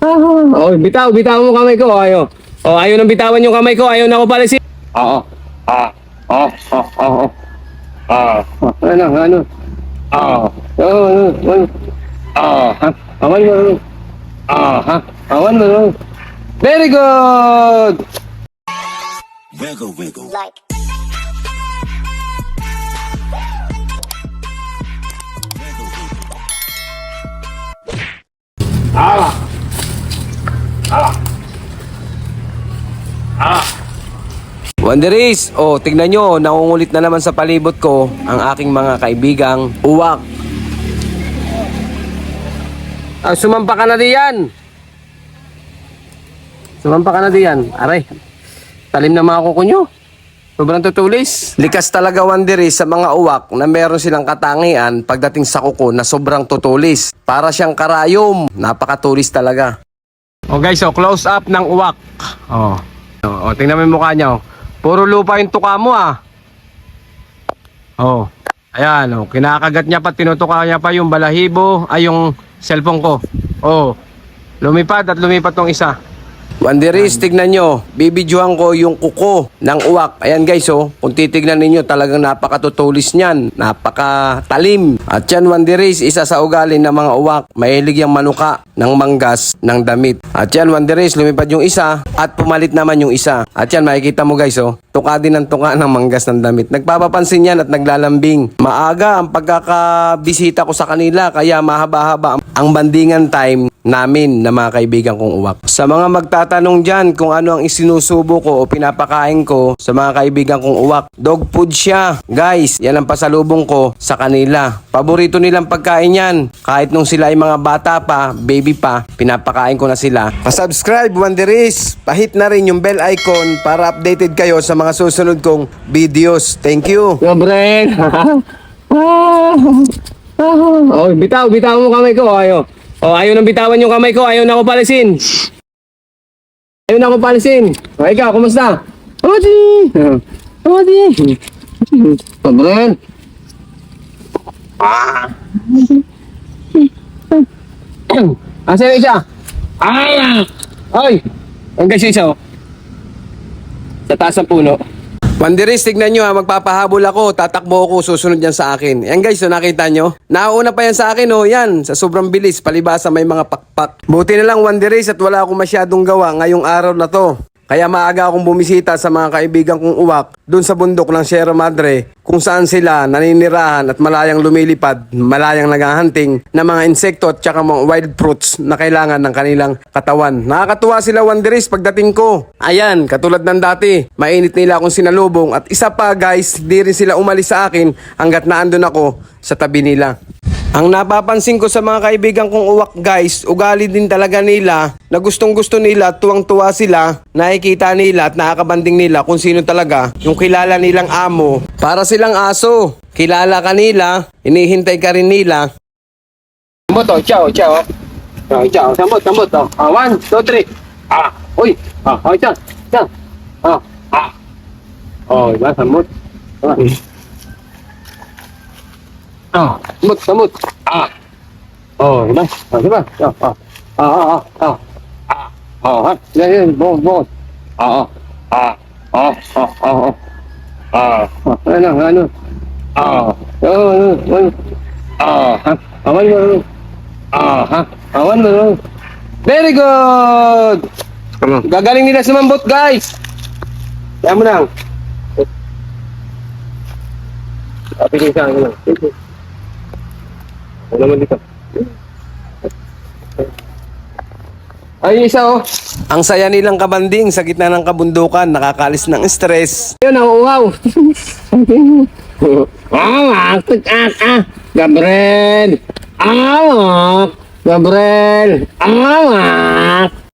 Oh, bitaw, bitaw mo kamay ko. Ayo. Oh, ayaw nang bitawan yung kamay ko. Ayaw na ako palisin. Oo. Ah. Oh, oh, oh, oh. Ah. Ano, ano? Ah. Oh, ano, ano? Ah? Awan mo. ano? Ah, ha? Awan mo. ano? Very good! Wiggle, wiggle. like Wanderis, oh, tignan nyo, nangungulit na naman sa palibot ko ang aking mga kaibigang uwak. Ah, sumampa ka na diyan. Sumampa ka na diyan. Aray, talim na mga kuko nyo. Sobrang tutulis. Likas talaga Wanderis sa mga uwak na meron silang katangian pagdating sa kuko na sobrang tutulis. Para siyang karayom. Napakatulis talaga. Oh guys, oh, close up ng uwak. Oh, oh tingnan mo yung mukha niya. Oh. Puro lupa yung tuka mo ah. Oh. Ayan, oh. kinakagat niya pa, tinutuka niya pa yung balahibo, ay yung cellphone ko. Oh. Lumipad at lumipat tong isa. Wanderis, tignan nyo. Bibidyohan ko yung kuko ng uwak. Ayan guys, oh. Kung titignan ninyo, talagang napakatutulis niyan. Napakatalim. At yan, Wanderis, isa sa ugali ng mga uwak. Mahilig yung manuka ng manggas ng damit. At yan, Wanderis, lumipad yung isa at pumalit naman yung isa. At yan, makikita mo guys, oh. Tuka din ang tuka ng manggas ng damit. Nagpapapansin yan at naglalambing. Maaga ang pagkakabisita ko sa kanila, kaya mahaba-haba ang bandingan time namin na mga kaibigan kong uwak. Sa mga magtatanong dyan kung ano ang isinusubo ko o pinapakain ko sa mga kaibigan kong uwak, dog food siya. Guys, yan ang pasalubong ko sa kanila. Paborito nilang pagkain yan. Kahit nung sila ay mga bata pa, baby pa, pinapakain ko na sila. Pasubscribe, Wanderis. Pahit na rin yung bell icon para updated kayo sa mga susunod kong videos. Thank you. Yo, Bren. oh, bitaw, bitaw mo kamay ko. Ayo. Oh, ayaw nang bitawan yung kamay ko. Ayaw na ako palisin. Ayaw na ako palisin. O, ikaw, kumusta? Odi! Oh, Bren. Ah! Asa yung isa? Ah! Ay! Ang yung isa, oh. Sa taas ng puno. Wanderis, tignan nyo ha, magpapahabol ako, tatakbo ako, susunod yan sa akin. Yan guys, so nakita nyo? Nauna pa yan sa akin, oh, yan, sa sobrang bilis, palibasa may mga pakpak. Buti na lang Wanderis at wala akong masyadong gawa ngayong araw na to. Kaya maaga akong bumisita sa mga kaibigan kong uwak doon sa bundok ng Sierra Madre kung saan sila naninirahan at malayang lumilipad, malayang naghahunting ng mga insekto at saka mga wild fruits na kailangan ng kanilang katawan. Nakakatuwa sila Wanderis pagdating ko. Ayan, katulad ng dati, mainit nila akong sinalubong at isa pa guys, di rin sila umalis sa akin hanggat naandun ako sa tabi nila. Ang napapansin ko sa mga kaibigan kong uwak guys, ugali din talaga nila na gustong gusto nila, tuwang-tuwa sila, nakikita nila at nakakabanding nila kung sino talaga yung kilala nilang amo. Para silang aso, kilala ka nila, inihintay ka rin nila. Samot oh, ciao, ciao. Ciao, samot, samot oh. Ah, one, two, three. Ah, uy. Ah, oh, ciao, ciao. Ah, ah. Oh, iba, samot. Ah. Ah, samot, samot. Ah. Oh, diba? Ah, diba? Ah, ah. Ah, ah, ah, ah. Ah. Oh, ha. Yan, yan. Bukod, bukod. Ah, ah. Ah. Ah, ah, ah, ah. Ah. Ah, ano, ano. Ah. Oh, ano, ano. Ah, ha. Awan mo, ano. Ah, ha. Awan mo, ano. Very good! Gagaling nila sumambot, guys! Kaya mo lang. Kapigay sa akin lang. Ano naman dito? Ay, isa oh. Ang saya nilang kabanding sa gitna ng kabundukan, nakakalis ng stress. Yun, nauuhaw. Awak, tukak, ah. Gabriel. Awak. Gabriel. Awak.